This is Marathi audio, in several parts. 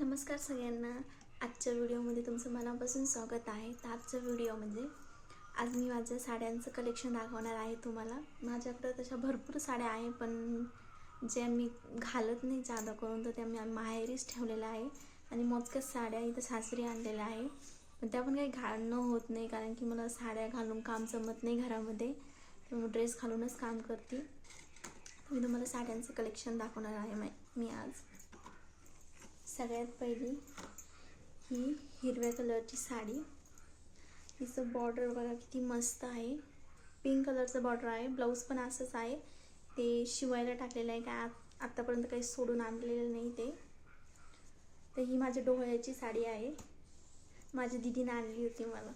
नमस्कार सगळ्यांना. आजच्या व्हिडिओमध्ये तुमचं मनापासून स्वागत आहे. तर आजचा व्हिडिओ म्हणजे आज मी माझ्या साड्यांचं कलेक्शन दाखवणार आहे तुम्हाला. माझ्याकडं तशा भरपूर साड्या आहे पण ज्या मी घालत नाही जादा करून तर त्या मी माहेरीच ठेवलेल्या आहे. आणि मोजक्याच साड्या इथं सासरी आणलेल्या आहे. पण त्या पण काही घालणं होत नाही कारण की मला साड्या घालून काम जमत नाही घरामध्ये. तर ड्रेस घालूनच काम करते. मी तुम्हाला साड्यांचं कलेक्शन दाखवणार आहे मी आज. सगळ्यात पहिली ही हिरव्या कलरची साडी. हिचं बॉर्डर बघा किती मस्त आहे. पिंक कलरचं बॉर्डर आहे. ब्लाऊज पण असंच आहे. ते शिवायला टाकलेलं आहे. काय आत आत्तापर्यंत काही सोडून आणलेलं नाही ते. तर ही माझ्या डोळ्याची साडी आहे. माझ्या दिदीनं आणली होती मला.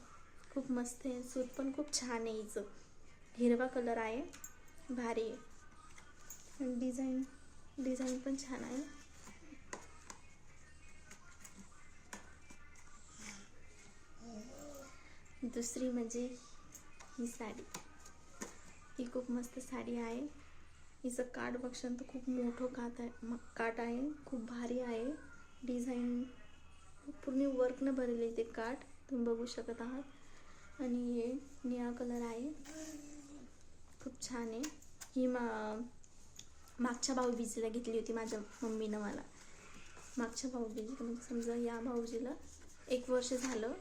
खूप मस्त आहे. सूत पण खूप छान आहे हिचं. हिरवा कलर आहे. भारी आहे. डिझाईन डिझाईन पण छान आहे. दुसरी म्हणजे ही साडी. ही खूप मस्त साडी आहे. हिचं काठ बघशाल तर खूप मोठं काठ आहे काट काठ आहे. खूप भारी आहे. डिझाईन पूर्ण वर्कनं भरलेली ते काठ तुम्ही बघू शकत आहात. आणि हे निळा कलर आहे. खूप छान आहे. ही मा मागच्या भाऊबीजीला घेतली होती माझ्या मम्मीनं मला. मागच्या भाऊबीजी म्हणजे समजा या भाऊजीला एक वर्ष झालं.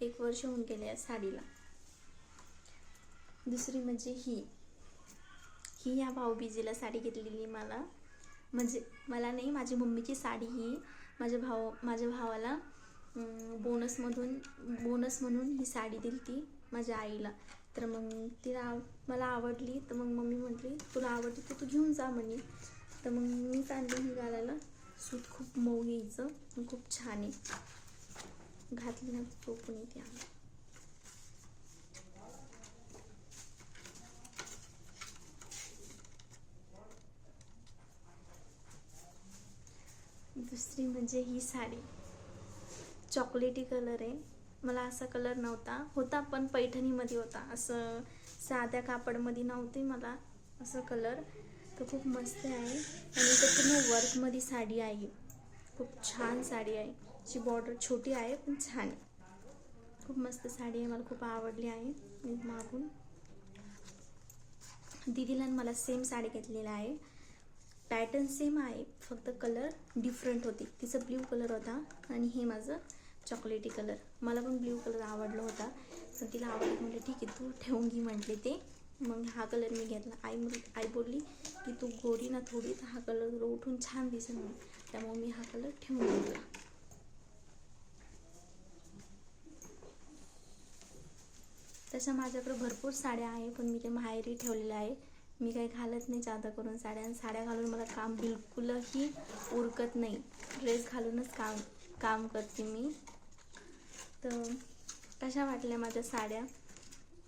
एक वर्ष होऊन गेले या साडीला. दुसरी म्हणजे ही. ही या भाऊबीजीला साडी घेतलेली मला. म्हणजे मला नाही माझी मम्मीची साडी ही माझ्या भाव माझ्या भावाला बोनसमधून बोनस म्हणून ही साडी दिली ती माझ्या आईला. तर मग तिला आव- मला आवडली. तर मग मम्मी म्हटली तुला आवडली तर तू घेऊन जा म्हणे. तर मग मी आणली ही घालायला सूत खूप मऊ यायचं. खूप छान आहे. घातली ना चोपून येते आम्ही. दुसरी म्हणजे ही साडी. चॉकलेटी कलर आहे. मला असा कलर नव्हता. होता पण पैठणीमध्ये होता. असं साध्या कापडमध्ये नव्हते मला असं कलर. तर खूप मस्त आहे. आणि ते पूर्ण वर्कमध्ये साडी आहे. खूप छान साडी आहे. ची बॉर्डर छोटी आहे पण छान आहे. खूप मस्त साडी आहे मला खूप आवडली आहे मी मागून. दीदीला मला सेम साडी घेतलेली आहे. पॅटर्न सेम आहे फक्त कलर डिफरंट होती. तिचं ब्ल्यू कलर होता आणि हे माझं चॉकलेटी कलर मला पण ब्ल्यू कलर आवडला होता. पण तिला आवडत म्हटलं ठीक आहे तू ठेवून घे म्हटले ते. मग हा कलर मी घेतला. आई म्हण आई बोलली की तू गोरी ना थोडी तर हा कलर उठून छान दिसेल म्हणून. त्यामुळे मी हा कलर ठेवून घेतला. तशा माझ्याकडे भरपूर साड्या आहे पण मी ते माहेरी ठेवलेल्या आहे. मी काही घालत नाही जादा करून साड्या आणि साड्या घालून मला काम बिलकुलही उरकत नाही. ड्रेस घालूनच काम काम करते मी. तर कशा वाटल्या माझ्या साड्या.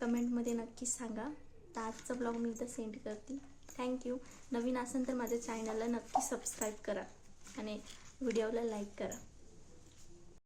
कमेंटमध्ये नक्कीच सांगा. तर आजचा ब्लॉग मी इथं सेंड करते. थँक्यू नवीन असेल तर माझ्या चॅनलला नक्की सबस्क्राईब करा. आणि व्हिडिओला लाईक करा.